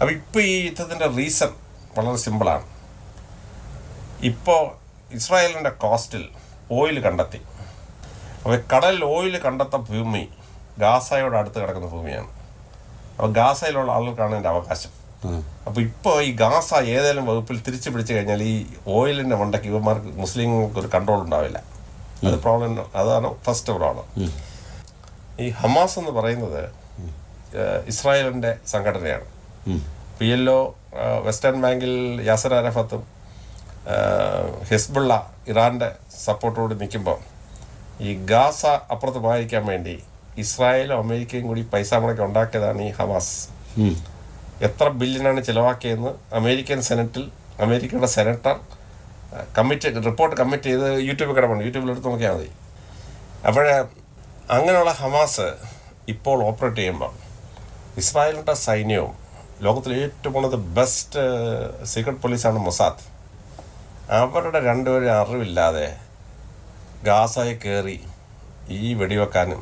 അപ്പോൾ ഇപ്പോൾ ഈ യുദ്ധത്തിന്റെ റീസൺ വളരെ സിമ്പിളാണ് ഇപ്പോൾ ഇസ്രായേലിന്റെ കോസ്റ്റിൽ ഓയിൽ കണ്ടെത്തി. അപ്പോൾ കടലിൽ ഓയിൽ കണ്ടെത്ത ഭൂമി ഗാസയോട് അടുത്ത് കിടക്കുന്ന ഭൂമിയാണ്. അപ്പോൾ ഗാസയിലുള്ള ആളുകൾക്കാണ് എന്റെ അവകാശം. അപ്പോൾ ഇപ്പോൾ ഈ ഗാസ ഏതെങ്കിലും വകുപ്പിൽ തിരിച്ചു പിടിച്ചു കഴിഞ്ഞാൽ ഈ ഓയിലിന്റെ മണ്ടയ്ക്ക് ഇവന്മാർക്ക് മുസ്ലിങ്ങൾക്ക് ഒരു കൺട്രോൾ ഉണ്ടാവില്ല അത് പ്രോബ്ലം അതാണ് ഫസ്റ്റ് പ്രോബ്ലം ഈ ഹമാസ് എന്ന് പറയുന്നത് ഇസ്രായേലിന്റെ സംഘടനയാണ്. പി എൽ ഒ വെസ്റ്റേൺ ബാങ്കിൽ യാസർ അരഫത്തും ഹിസ്ബുള്ള ഇറാന്റെ സപ്പോർട്ടോട് നിൽക്കുമ്പോൾ ഈ ഗാസ അപ്പുറത്ത് മാറിക്കാൻ വേണ്ടി ഇസ്രായേലും അമേരിക്കയും കൂടി പൈസ മുടക്കി ഉണ്ടാക്കിയതാണ് ഈ ഹമാസ്. എത്ര ബില്യനാണ് ചിലവാക്കിയതെന്ന് അമേരിക്കൻ സെനറ്റിൽ അമേരിക്കയുടെ സെനറ്റർ കമ്മിറ്റ് റിപ്പോർട്ട് കമ്മിറ്റ് ചെയ്ത് യൂട്യൂബിൽ കിടപ്പുണ്ട്. യൂട്യൂബിൽ എടുത്ത് നോക്കിയാൽ മതി. അപ്പോഴേ അങ്ങനെയുള്ള ഹമാസ് ഇപ്പോൾ ഓപ്പറേറ്റ് ചെയ്യുമ്പോൾ ഇസ്രായേലിന്റെ സൈന്യവും ലോകത്തിലെ ഏറ്റവും ഉള്ളത് ബെസ്റ്റ് സീക്രട്ട് പോലീസാണ് മൊസാദ്. അവരുടെ രണ്ടുപേരും അറിവില്ലാതെ ഗാസയെ കയറി ഈ വെടിവെക്കാനും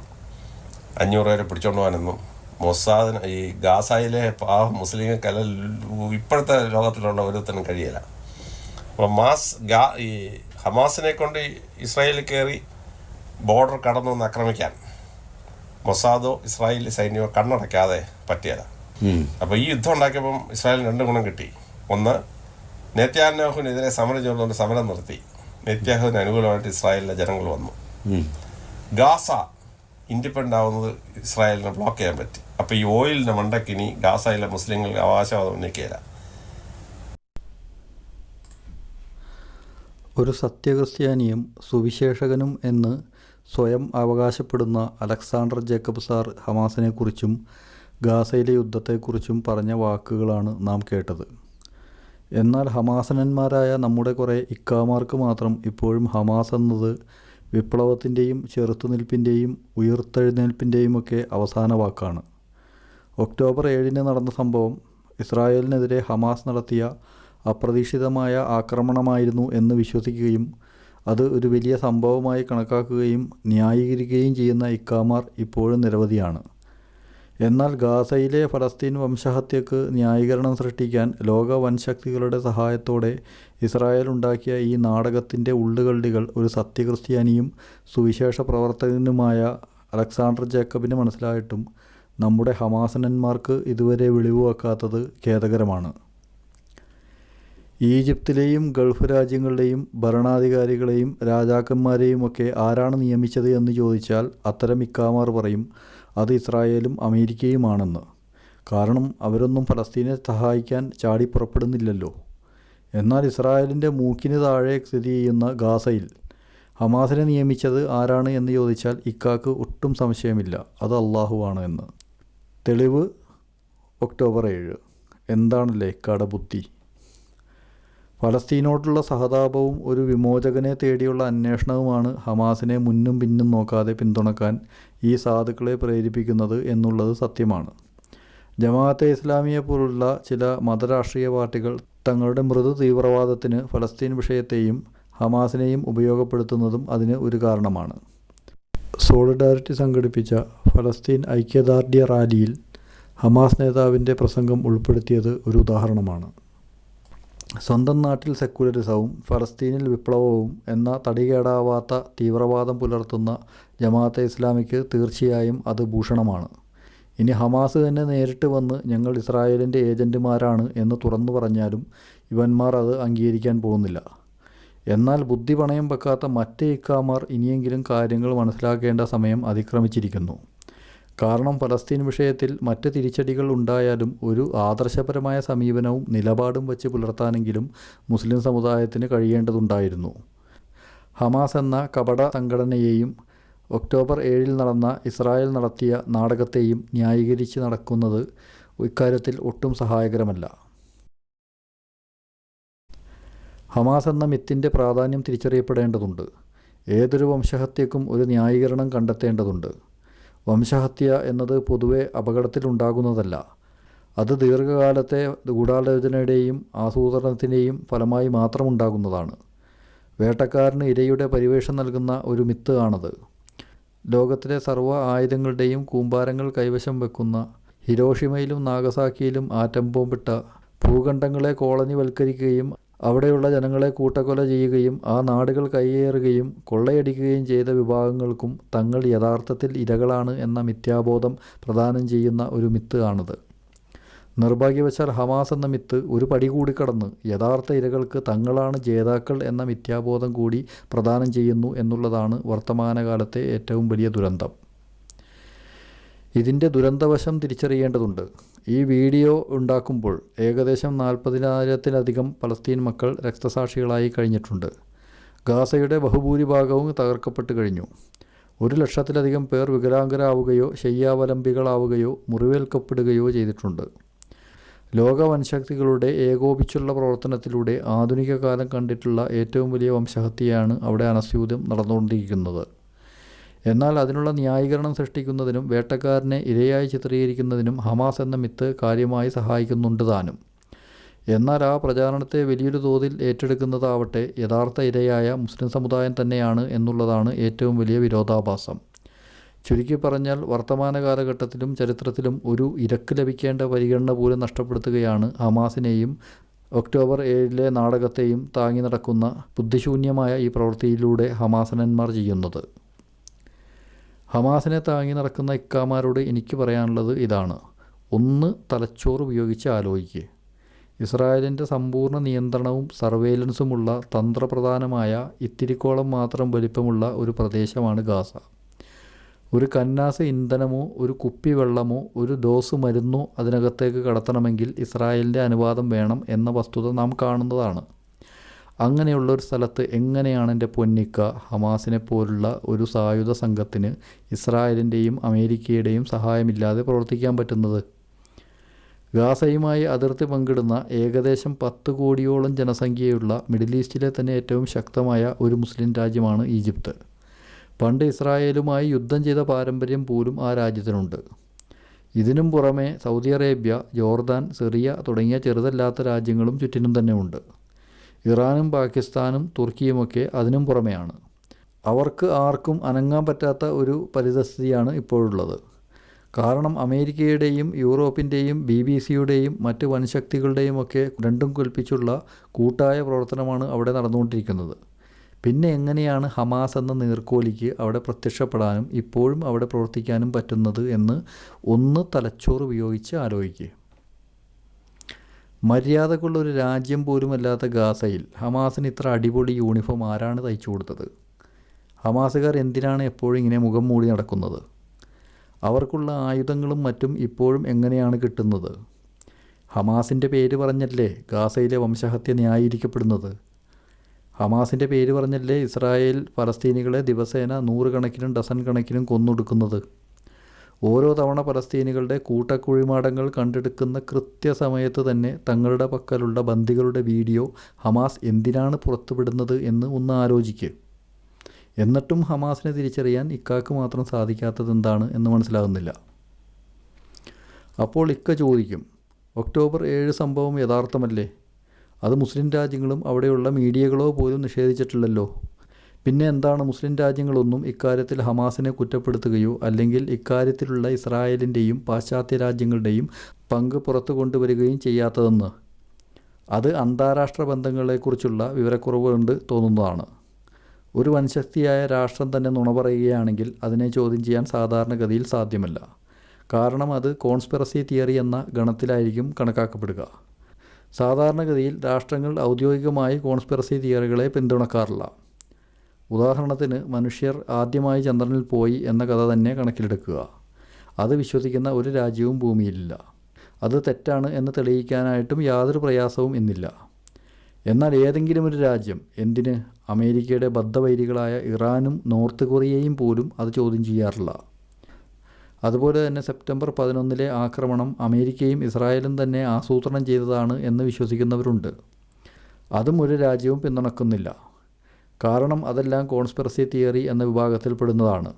അഞ്ഞൂറ് പേരെ പിടിച്ചോണ്ട് പോകാനൊന്നും മൊസാദിന് ഈ ഗാസയിലെ ആ മുസ്ലിങ്ങൾക്കല്ല ഇപ്പോഴത്തെ ലോകത്തിലുള്ള ഒരുത്തനും കഴിയില്ല. അപ്പോൾ മാസ് ഗാ ഈ ഹമാസിനെ കൊണ്ട് ഇസ്രായേലിൽ കയറി ബോർഡർ കടന്നു വന്ന് ആക്രമിക്കാൻ മൊസാദോ ഇസ്രായേലി സൈന്യമോ കണ്ണടയ്ക്കാതെ പറ്റിയല്ല അപ്പോൾ ഈ യുദ്ധം ഉണ്ടാക്കിയപ്പം ഇസ്രായേലിന് രണ്ട് ഗുണം കിട്ടി. ഒന്ന് നെത്യാനാഹുവിനെതിരെ സമരം ചെയ്തുകൊണ്ട് സമരം നിർത്തി. നെത്യാഹുവിന് അനുകൂലമായിട്ട് ഇസ്രായേലിലെ ജനങ്ങൾ വന്നു. ഗാസ ഇൻഡിപെൻഡന്റ് ആവുന്നത് ഇസ്രായേലിനെ ബ്ലോക്ക് ചെയ്യാൻ പറ്റി. അപ്പോൾ ഈ ഓയിലിന്റെ മണ്ടയ്ക്ക് ഇനി ഗാസയിലെ മുസ്ലിങ്ങൾക്ക് അവകാശവാദം ഉന്നയിക്കുകയില്ല. ഒരു സത്യക്രിസ്ത്യാനിയും സുവിശേഷകനും എന്ന് സ്വയം അവകാശപ്പെടുന്ന അലക്സാണ്ടർ ജേക്കബ് സാർ ഹമാസിനെക്കുറിച്ചും ഗാസയിലെ യുദ്ധത്തെക്കുറിച്ചും പറഞ്ഞ വാക്കുകളാണ് നാം കേട്ടത്. എന്നാൽ ഹമാസനന്മാരായ നമ്മുടെ കുറേ ഇക്കാമാർക്ക് മാത്രം ഇപ്പോഴും ഹമാസ് എന്നത് വിപ്ലവത്തിന്റെയും ചെറുത്തുനിൽപ്പിന്റെയും ഉയർത്തെഴുന്നേൽപ്പിന്റെയും ഒക്കെ അവസാന വാക്കാണ്. ഒക്ടോബർ ഏഴിന് നടന്ന സംഭവം ഇസ്രായേലിനെതിരെ ഹമാസ് നടത്തിയ അപ്രതീക്ഷിതമായ ആക്രമണമായിരുന്നു എന്ന് വിശ്വസിക്കുകയും അത് ഒരു വലിയ സംഭവമായി കണക്കാക്കുകയും ന്യായീകരിക്കുകയും ചെയ്യുന്ന ഇക്കാമാർ ഇപ്പോഴും നിരവധിയാണ്. എന്നാൽ ഗാസയിലെ ഫലസ്തീൻ വംശഹത്യക്ക് ന്യായീകരണം സൃഷ്ടിക്കാൻ ലോക വൻശക്തികളുടെ സഹായത്തോടെ ഇസ്രായേൽ ഉണ്ടാക്കിയ ഈ നാടകത്തിന്റെ ഉള്ളുകള്ളികൾ ഒരു സത്യക്രിസ്ത്യാനിയും സുവിശേഷ പ്രവർത്തകനുമായ അലക്സാണ്ടർ ജേക്കബിന് മനസ്സിലായിട്ടും നമ്മുടെ ഹമാസനന്മാർക്ക് ഇതുവരെ വെളിവ് വെക്കാത്തത് ഖേദകരമാണ്. ഈജിപ്തിലെയും ഗൾഫ് രാജ്യങ്ങളുടെയും ഭരണാധികാരികളെയും രാജാക്കന്മാരെയും ഒക്കെ ആരാണ് നിയമിച്ചത് എന്ന് ചോദിച്ചാൽ അത്തരം ഇക്കാമാർ പറയും അത് ഇസ്രായേലും അമേരിക്കയുമാണെന്ന്. കാരണം അവരൊന്നും ഫലസ്തീനെ സഹായിക്കാൻ ചാടി പുറപ്പെടുന്നില്ലല്ലോ എന്നാൽ ഇസ്രായേലിന്റെ മൂക്കിന് താഴെ സ്ഥിതി ചെയ്യുന്ന ഗാസയിൽ ഹമാസിനെ നിയമിച്ചത് ആരാണ് എന്ന് ചോദിച്ചാൽ ഇക്കാക്ക് ഒട്ടും സംശയമില്ല. അത് അള്ളാഹുവാണ് എന്ന്. തെളിവ് ഒക്ടോബർ ഏഴ്. എന്താണല്ലേ കടബുദ്ധി? ഫലസ്തീനോടുള്ള സഹതാപവും ഒരു വിമോചകനെ തേടിയുള്ള അന്വേഷണവുമാണ് ഹമാസിനെ മുന്നും പിന്നും നോക്കാതെ പിന്തുണക്കാൻ ഈ സാധുക്കളെ പ്രേരിപ്പിക്കുന്നത് എന്നുള്ളത് സത്യമാണ്. ജമാഅത്തെ ഇസ്ലാമിയെ പോലുള്ള ചില മതരാഷ്ട്രീയ പാർട്ടികൾ തങ്ങളുടെ മൃദു തീവ്രവാദത്തിന് ഫലസ്തീൻ വിഷയത്തെയും ഹമാസിനെയും ഉപയോഗപ്പെടുത്തുന്നതും അതിന് ഒരു കാരണമാണ്. സോളിഡാരിറ്റി സംഘടിപ്പിച്ച ഫലസ്തീൻ ഐക്യദാർഢ്യ റാലിയിൽ ഹമാസ് നേതാവിന്റെ പ്രസംഗം ഉൾപ്പെടുത്തിയത് ഒരു ഉദാഹരണമാണ്. സ്വന്തം നാട്ടിൽ സെക്യുലറിസവും ഫലസ്തീനിൽ വിപ്ലവവും എന്ന തടികേടാവാത്ത തീവ്രവാദം പുലർത്തുന്ന ജമാഅത്തെ ഇസ്ലാമിക്ക് തീർച്ചയായും അത് ഭൂഷണമാണ്. ഇനി ഹമാസ് തന്നെ നേരിട്ട് വന്ന് ഞങ്ങൾ ഇസ്രായേലിന്റെ ഏജന്റുമാരാണ് എന്ന് തുറന്നു പറഞ്ഞാലും ഇവന്മാർ അത് അംഗീകരിക്കാൻ പോകുന്നില്ല. എന്നാൽ ബുദ്ധി പണയം വെക്കാത്ത മറ്റ് ഇക്കാമാർ ഇനിയെങ്കിലും കാര്യങ്ങൾ മനസ്സിലാക്കേണ്ട സമയം അതിക്രമിച്ചിരിക്കുന്നു. കാരണം പലസ്തീൻ വിഷയത്തിൽ മറ്റ് തിരിച്ചടികൾ ഉണ്ടായാലും ഒരു ആദർശപരമായ സമീപനവും നിലപാടും വച്ച് പുലർത്താനെങ്കിലും മുസ്ലിം സമുദായത്തിന് കഴിയേണ്ടതുണ്ടായിരുന്നു. ഹമാസ് എന്ന കപട സംഘടനയെയും ഒക്ടോബർ ഏഴിൽ നടന്ന ഇസ്രായേൽ നടത്തിയ നാടകത്തെയും ന്യായീകരിച്ച് നടക്കുന്നത് ഇക്കാര്യത്തിൽ ഒട്ടും സഹായകരമല്ല. ഹമാസ് എന്ന മിത്തിന്റെ പ്രാധാന്യം തിരിച്ചറിയപ്പെടേണ്ടതുണ്ട്. ഏതൊരു വംശഹത്യക്കും ഒരു ന്യായീകരണം കണ്ടെത്തേണ്ടതുണ്ട്. വംശഹത്യ എന്നത് പൊതുവെ അപകടത്തിലുണ്ടാകുന്നതല്ല. അത് ദീർഘകാലത്തെ ഗൂഢാലോചനയുടെയും ആസൂത്രണത്തിന്റെയും ഫലമായി മാത്രമുണ്ടാകുന്നതാണ്. വേട്ടക്കാരന് ഇരയുടെ പരിവേഷം നൽകുന്ന ഒരു മിത്ത് ആണത്. ലോകത്തിലെ സർവ ആയുധങ്ങളുടെയും കൂമ്പാരങ്ങൾ കൈവശം വെക്കുന്ന ഹിരോഷിമയിലും നാഗസാക്കിയിലും ആറ്റം ബോംബിട്ട ഭൂഖണ്ഡങ്ങളെ കോളനിവൽക്കരിക്കുകയും അവിടെയുള്ള ജനങ്ങളെ കൂട്ടക്കൊല ചെയ്യുകയും ആ നാടുകൾ കയ്യേറുകയും കൊള്ളയടിക്കുകയും ചെയ്ത വിഭാഗങ്ങൾക്കും തങ്ങൾ യഥാർത്ഥത്തിൽ ഇരകളാണ് എന്ന മിഥ്യാബോധം പ്രദാനം ചെയ്യുന്ന ഒരു മിത്ത് ആണിത്. നിർഭാഗ്യവശാൽ ഹമാസ് എന്ന മിത്ത് ഒരു പടി കൂടി കടന്ന് യഥാർത്ഥ ഇരകൾക്ക് തങ്ങളാണ് ജേതാക്കൾ എന്ന മിഥ്യാബോധം കൂടി പ്രദാനം ചെയ്യുന്നു എന്നുള്ളതാണ് വർത്തമാനകാലത്തെ ഏറ്റവും വലിയ ദുരന്തം. ഇതിന്റെ ദുരന്തവശം തിരിച്ചറിയേണ്ടതുണ്ട്. ഈ വീഡിയോ ഉണ്ടാക്കുമ്പോൾ ഏകദേശം നാൽപ്പതിനായിരത്തിലധികം പലസ്തീൻ മക്കൾ രക്തസാക്ഷികളായി കഴിഞ്ഞിട്ടുണ്ട്. ഗാസയുടെ ബഹുഭൂരിഭാഗവും തകർക്കപ്പെട്ട് കഴിഞ്ഞു. ഒരു ലക്ഷത്തിലധികം പേർ വികലാംഗരാവുകയോ ശയ്യാവലംബികളാവുകയോ മുറിവേൽക്കപ്പെടുകയോ ചെയ്തിട്ടുണ്ട്. ലോക വൻശക്തികളുടെ ഏകോപിച്ചുള്ള പ്രവർത്തനത്തിലൂടെ ആധുനിക കാലം കണ്ടിട്ടുള്ള ഏറ്റവും വലിയ വംശഹത്യയാണ് അവിടെ അനസ്യൂതം നടന്നുകൊണ്ടിരിക്കുന്നത്. എന്നാൽ അതിനുള്ള ന്യായീകരണം സൃഷ്ടിക്കുന്നതിനും വേട്ടക്കാരനെ ഇരയായി ചിത്രീകരിക്കുന്നതിനും ഹമാസ് എന്ന മിത്ത് കാര്യമായി സഹായിക്കുന്നുണ്ട് താനും. എന്നാൽ ആ പ്രചാരണത്തെ വലിയൊരു തോതിൽ ഏറ്റെടുക്കുന്നതാവട്ടെ യഥാർത്ഥ ഇരയായ മുസ്ലിം സമുദായം തന്നെയാണ് എന്നുള്ളതാണ് ഏറ്റവും വലിയ വിരോധാഭാസം. ചുരുക്കി പറഞ്ഞാൽ വർത്തമാന കാലഘട്ടത്തിലും ചരിത്രത്തിലും ഒരു ഇരക്ക് ലഭിക്കേണ്ട പരിഗണന പോലും നഷ്ടപ്പെടുത്തുകയാണ് ഹമാസിനെയും ഒക്ടോബർ ഏഴിലെ നാടകത്തെയും താങ്ങി നടക്കുന്ന ബുദ്ധിശൂന്യമായ ഈ പ്രവൃത്തിയിലൂടെ ഹമാസനന്മാർ ചെയ്യുന്നത്. ഹമാസിനെ താങ്ങി നടക്കുന്ന ഇക്കാമാരോട് എനിക്ക് പറയാനുള്ളത് ഇതാണ്. ഒന്ന് തലച്ചോറ് ഉപയോഗിച്ച് ആലോചിക്കുക ഇസ്രായേലിന്റെ സമ്പൂർണ നിയന്ത്രണവും സർവേലൻസുമുള്ള തന്ത്രപ്രധാനമായ ഇത്തിരിക്കോളം മാത്രം വലിപ്പമുള്ള ഒരു പ്രദേശമാണ് ഗാസ. ഒരു കന്നാസ ഇന്ധനമോ ഒരു കുപ്പി വെള്ളമോ ഒരു ഡോസ് മരുന്നോ അതിനകത്തേക്ക് കടത്തണമെങ്കിൽ ഇസ്രായേലിന്റെ അനുവാദം വേണം എന്ന വസ്തുത നാം കാണുന്നതാണ്. അങ്ങനെയുള്ള ഒരു സ്ഥലത്ത് എങ്ങനെയാണ് എന്റെ പൊന്നിക്ക ഹമാസിനെ പോലുള്ള ഒരു സായുധ സംഘത്തിന് ഇസ്രായേലിന്റെയും അമേരിക്കയുടെയും സഹായമില്ലാതെ പ്രവർത്തിക്കാൻ പറ്റുന്നത്? ഗാസയുമായി അതിർത്തി പങ്കിടുന്ന ഏകദേശം പത്ത് കോടിയോളം ജനസംഖ്യയുള്ള മിഡിൽ ഈസ്റ്റിലെ തന്നെ ഏറ്റവും ശക്തമായ ഒരു മുസ്ലിം രാജ്യമാണ് ഈജിപ്ത്. പണ്ട് ഇസ്രായേലുമായി യുദ്ധം ചെയ്ത പാരമ്പര്യം പോലും ആ രാജ്യത്തിനുണ്ട്. ഇതിനും പുറമെ സൗദി അറേബ്യ ജോർദാൻ സിറിയ തുടങ്ങിയ ചെറുതല്ലാത്ത രാജ്യങ്ങളും ചുറ്റിനും തന്നെ ഉണ്ട്. ഇറാനും പാകിസ്ഥാനും തുർക്കിയുമൊക്കെ അതിനും പുറമെയാണ്. അവർക്ക് ആർക്കും അനങ്ങാൻ പറ്റാത്ത ഒരു പരിതസ്ഥിതിയാണ് ഇപ്പോഴുള്ളത്. കാരണം അമേരിക്കയുടെയും യൂറോപ്പിന്റെയും ബി ബി സിയുടെയും മറ്റ് വൻശക്തികളുടെയും ഒക്കെ രണ്ടും കൽപ്പിച്ചുള്ള കൂട്ടായ പ്രവർത്തനമാണ് അവിടെ നടന്നുകൊണ്ടിരിക്കുന്നത്. പിന്നെ എങ്ങനെയാണ് ഹമാസ് എന്ന നീർക്കോലിക്ക് അവിടെ പ്രത്യക്ഷപ്പെടാനും ഇപ്പോഴും അവിടെ പ്രവർത്തിക്കാനും പറ്റുന്നത് എന്ന് ഒന്ന് തലച്ചോറ് ഉപയോഗിച്ച് ആലോചിക്കുക മര്യാദക്കുള്ള ഒരു രാജ്യം പോലുമല്ലാത്ത ഗാസയിൽ ഹമാസിന് ഇത്ര അടിപൊളി യൂണിഫോം ആരാണ് തയ്ച്ചു കൊടുത്തത്? ഹമാസുകാർ എന്തിനാണ് എപ്പോഴും ഇങ്ങനെ മുഖം മൂടി നടക്കുന്നത്? അവർക്കുള്ള ആയുധങ്ങളും മറ്റും ഇപ്പോഴും എങ്ങനെയാണ് കിട്ടുന്നത്? ഹമാസിന്റെ പേര് പറഞ്ഞല്ലേ ഗാസയിലെ വംശഹത്യ ന്യായീകരിക്കപ്പെടുന്നത്? ഹമാസിന്റെ പേര് പറഞ്ഞല്ലേ ഇസ്രായേൽ പലസ്തീനികളെ ദിവസേന നൂറുകണക്കിനും ഡസൻ കണക്കിനും കൊന്നൊടുക്കുന്നത്? ഓരോ തവണ പലസ്തീനികളുടെ കൂട്ടക്കുഴിമാടങ്ങൾ കണ്ടെടുക്കുന്ന കൃത്യസമയത്ത് തന്നെ തങ്ങളുടെ പക്കലുള്ള ബന്ദികളുടെ വീഡിയോ ഹമാസ് എന്തിനാണ് പുറത്തുവിടുന്നത് എന്ന് ഒന്ന് ആലോചിക്കുക എന്നിട്ടും ഹമാസിനെ തിരിച്ചറിയാൻ ഇക്കാക്ക് മാത്രം സാധിക്കാത്തത് എന്താണ് എന്ന് മനസ്സിലാകുന്നില്ല. അപ്പോൾ ഇക്ക ചോദിക്കും ഒക്ടോബർ ഏഴ് സംഭവം യഥാർത്ഥമല്ലേ? അത് മുസ്ലിം രാജ്യങ്ങളും അവിടെയുള്ള മീഡിയകളോ പോലും നിഷേധിച്ചിട്ടില്ലല്ലോ. പിന്നെ എന്താണ് മുസ്ലിം രാജ്യങ്ങളൊന്നും ഇക്കാര്യത്തിൽ ഹമാസിനെ കുറ്റപ്പെടുത്തുകയോ അല്ലെങ്കിൽ ഇക്കാര്യത്തിലുള്ള ഇസ്രായേലിന്റെയും പാശ്ചാത്യ രാജ്യങ്ങളുടെയും പങ്ക് പുറത്തു കൊണ്ടുവരികയും ചെയ്യാത്തതെന്ന്? അത് അന്താരാഷ്ട്ര ബന്ധങ്ങളെക്കുറിച്ചുള്ള വിവരക്കുറവ് കൊണ്ട് തോന്നുന്നതാണ്. ഒരു വൻശക്തിയായ രാഷ്ട്രം തന്നെ നുണ പറയുകയാണെങ്കിൽ അതിനെ ചോദ്യം ചെയ്യാൻ സാധാരണഗതിയിൽ സാധ്യമല്ല. കാരണം അത് കോൺസ്പിറസി തിയറി എന്ന ഗണത്തിലായിരിക്കും കണക്കാക്കപ്പെടുക. സാധാരണഗതിയിൽ രാഷ്ട്രങ്ങൾ ഔദ്യോഗികമായി കോൺസ്പിറസി തിയറികളെ പിന്തുണക്കാറില്ല. ഉദാഹരണത്തിന് മനുഷ്യർ ആദ്യമായി ചന്ദ്രനിൽ പോയി എന്ന കഥ തന്നെ കണക്കിലെടുക്കുക. അത് വിശ്വസിക്കുന്ന ഒരു രാജ്യവും ഭൂമിയിലില്ല. അത് തെറ്റാണ് എന്ന് തെളിയിക്കാനായിട്ടും യാതൊരു പ്രയാസവും ഇന്നില്ല. എന്നാൽ ഏതെങ്കിലും ഒരു രാജ്യം എന്തിന്? അമേരിക്കയുടെ ബദ്ധവൈരികളായ ഇറാനും നോർത്ത് കൊറിയയും പോലും അത് ചോദ്യം ചെയ്യാറില്ല. അതുപോലെ തന്നെ സെപ്റ്റംബർ പതിനൊന്നിലെ ആക്രമണം അമേരിക്കയും ഇസ്രായേലും തന്നെ ആസൂത്രണം ചെയ്തതാണ് എന്ന് വിശ്വസിക്കുന്നവരുണ്ട്. അതും ഒരു രാജ്യവും പിന്തുണക്കുന്നില്ല. കാരണം അതെല്ലാം കോൺസ്പിറസി തിയറി എന്ന വിഭാഗത്തിൽപ്പെടുന്നതാണ്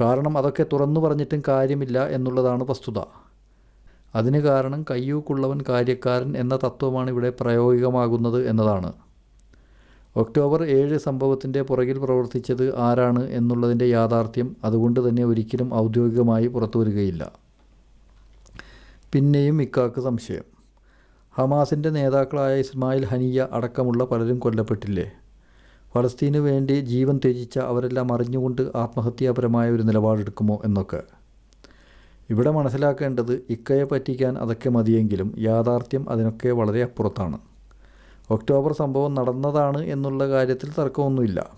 കാരണം അതൊക്കെ തുറന്നു പറഞ്ഞിട്ടും കാര്യമില്ല എന്നുള്ളതാണ് വസ്തുത. അതിന് കാരണം കയ്യൂക്കുള്ളവൻ കാര്യക്കാരൻ എന്ന തത്വമാണ് ഇവിടെ പ്രായോഗികമാകുന്നത് എന്നതാണ്. ഒക്ടോബർ ഏഴ് സംഭവത്തിന്റെ പുറകിൽ പ്രവർത്തിച്ചത് ആരാണ് എന്നുള്ളതിന്റെ യാഥാർത്ഥ്യം അതുകൊണ്ട് തന്നെ ഒരിക്കലും ഔദ്യോഗികമായി പുറത്തു വരികയില്ല പിന്നെയും ഇക്കാക്ക് സംശയം. ഹമാസിന്റെ നേതാക്കളായ ഇസ്മായിൽ ഹനിയ അടക്കമുള്ള പലരും കൊല്ലപ്പെട്ടില്ലേ? ഫലസ്തീനു വേണ്ടി ജീവൻ ത്യജിച്ച അവരെല്ലാം അറിഞ്ഞുകൊണ്ട് ആത്മഹത്യാപരമായ ഒരു നിലപാടെടുക്കുമോ എന്നൊക്കെ. ഇവിടെ മനസ്സിലാക്കേണ്ടത് ഇക്കയെ പറ്റിക്കാൻ അതൊക്കെ മതിയെങ്കിലും യാഥാർത്ഥ്യം അതിനൊക്കെ വളരെ അപ്പുറത്താണ്. ഒക്ടോബർ സംഭവം നടന്നതാണ് എന്നുള്ള കാര്യത്തിൽ തർക്കമൊന്നുമില്ല.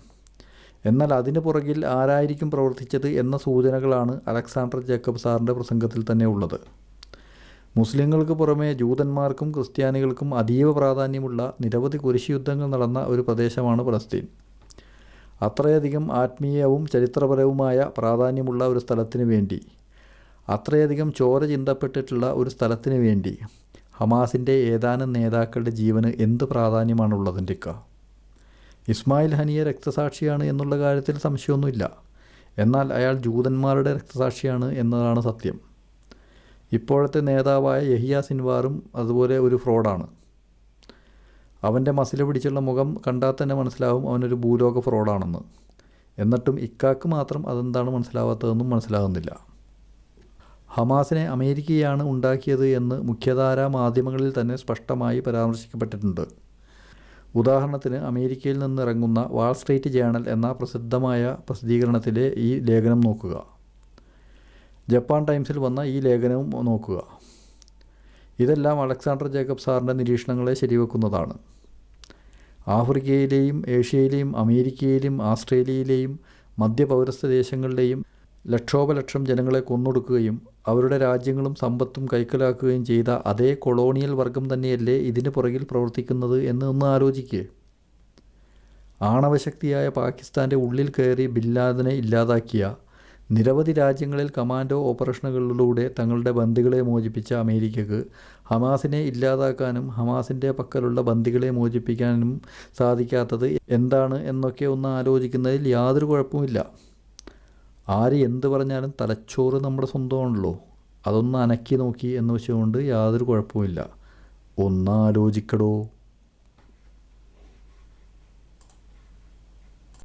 എന്നാൽ അതിന് പുറകിൽ ആരായിരിക്കും പ്രവർത്തിച്ചത് എന്ന സൂചനകളാണ് അലക്സാണ്ടർ ജേക്കബ് സാറിന്റെ പ്രസംഗത്തിൽ തന്നെ ഉള്ളത്. മുസ്ലിങ്ങൾക്ക് പുറമേ ജൂതന്മാർക്കും ക്രിസ്ത്യാനികൾക്കും അതീവ പ്രാധാന്യമുള്ള നിരവധി കുരിശുയുദ്ധങ്ങൾ നടന്ന ഒരു പ്രദേശമാണ് പലസ്തീൻ. അത്രയധികം ആത്മീയവും ചരിത്രപരവുമായ പ്രാധാന്യമുള്ള ഒരു സ്ഥലത്തിന് വേണ്ടി അത്രയധികം ചോര ചിന്തപ്പെട്ടിട്ടുള്ള ഒരു സ്ഥലത്തിന് വേണ്ടി ഹമാസിന്റെ ഏതാനും നേതാക്കളുടെ ജീവന് എന്ത് പ്രാധാന്യമാണുള്ളതിന്റെ ഒക്കെ ഇസ്മായിൽ ഹനിയ രക്തസാക്ഷിയാണ് എന്നുള്ള കാര്യത്തിൽ സംശയമൊന്നുമില്ല. എന്നാൽ അയാൾ ജൂതന്മാരുടെ രക്തസാക്ഷിയാണ് എന്നതാണ് സത്യം. ഇപ്പോഴത്തെ നേതാവായ യഹിയ സിൻവാറും അതുപോലെ ഒരു ഫ്രോഡാണ്. അവന്റെ മസിൽ പിടിച്ചുള്ള മുഖം കണ്ടാൽ തന്നെ മനസ്സിലാവും അവനൊരു ഭൂലോക ഫ്രോഡാണെന്ന്. എന്നിട്ടും ഇക്കാക്ക് മാത്രം അതെന്താണ് മനസ്സിലാവാത്തതെന്നും മനസ്സിലാകുന്നില്ല. ഹമാസിനെ അമേരിക്കയാണ് ഉണ്ടാക്കിയത് എന്ന് മുഖ്യധാരാ മാധ്യമങ്ങളിൽ തന്നെ സ്പഷ്ടമായി പരാമർശിക്കപ്പെട്ടിട്ടുണ്ട്. ഉദാഹരണത്തിന് അമേരിക്കയിൽ നിന്നിറങ്ങുന്ന വാൾ സ്ട്രീറ്റ് ജേണൽ എന്ന പ്രസിദ്ധമായ പ്രസിദ്ധീകരണത്തിലെ ഈ ലേഖനം നോക്കുക. ജപ്പാൻ ടൈംസിൽ വന്ന ഈ ലേഖനവും നോക്കുക. ഇതെല്ലാം അലക്സാണ്ടർ ജേക്കബ് സാറിന്റെ നിരീക്ഷണങ്ങളെ ശരിവെക്കുന്നതാണ്. ആഫ്രിക്കയിലെയും ഏഷ്യയിലെയും അമേരിക്കയിലെയും ആസ്ട്രേലിയയിലെയും മധ്യപൗരസ്ത്യ ദേശങ്ങളിലെയും ലക്ഷോപലക്ഷം ജനങ്ങളെ കൊന്നൊടുക്കുകയും അവരുടെ രാജ്യങ്ങളും സമ്പത്തും കൈക്കലാക്കുകയും ചെയ്ത അതേ കൊളോണിയൽ വർഗം തന്നെയല്ലേ ഇതിന് പുറകിൽ പ്രവർത്തിക്കുന്നത് എന്ന് ഒന്ന് ആലോചിക്കുക ആണവശക്തിയായ പാകിസ്ഥാന്റെ ഉള്ളിൽ കയറി ബില്ലാദിനെ ഇല്ലാതാക്കിയ നിരവധി രാജ്യങ്ങളിൽ കമാൻഡോ ഓപ്പറേഷനുകളിലൂടെ തങ്ങളുടെ ബന്ദികളെ മോചിപ്പിച്ച അമേരിക്കക്ക് ഹമാസിനെ ഇല്ലാതാക്കാനും ഹമാസിന്റെ പക്കലുള്ള ബന്ദികളെ മോചിപ്പിക്കാനും സാധിക്കാത്തത് എന്താണ് എന്നൊക്കെ ഒന്ന് ആലോചിക്കുന്നതിൽ യാതൊരു കുഴപ്പമില്ല ആര് എന്ത് പറഞ്ഞാലും തലച്ചോറ് നമ്മുടെ സ്വന്തമാണല്ലോ. അതൊന്ന് അനക്കി നോക്കി എന്ന് വെച്ചുകൊണ്ട് യാതൊരു കുഴപ്പമില്ല ഒന്ന് ആലോചിക്കടോ.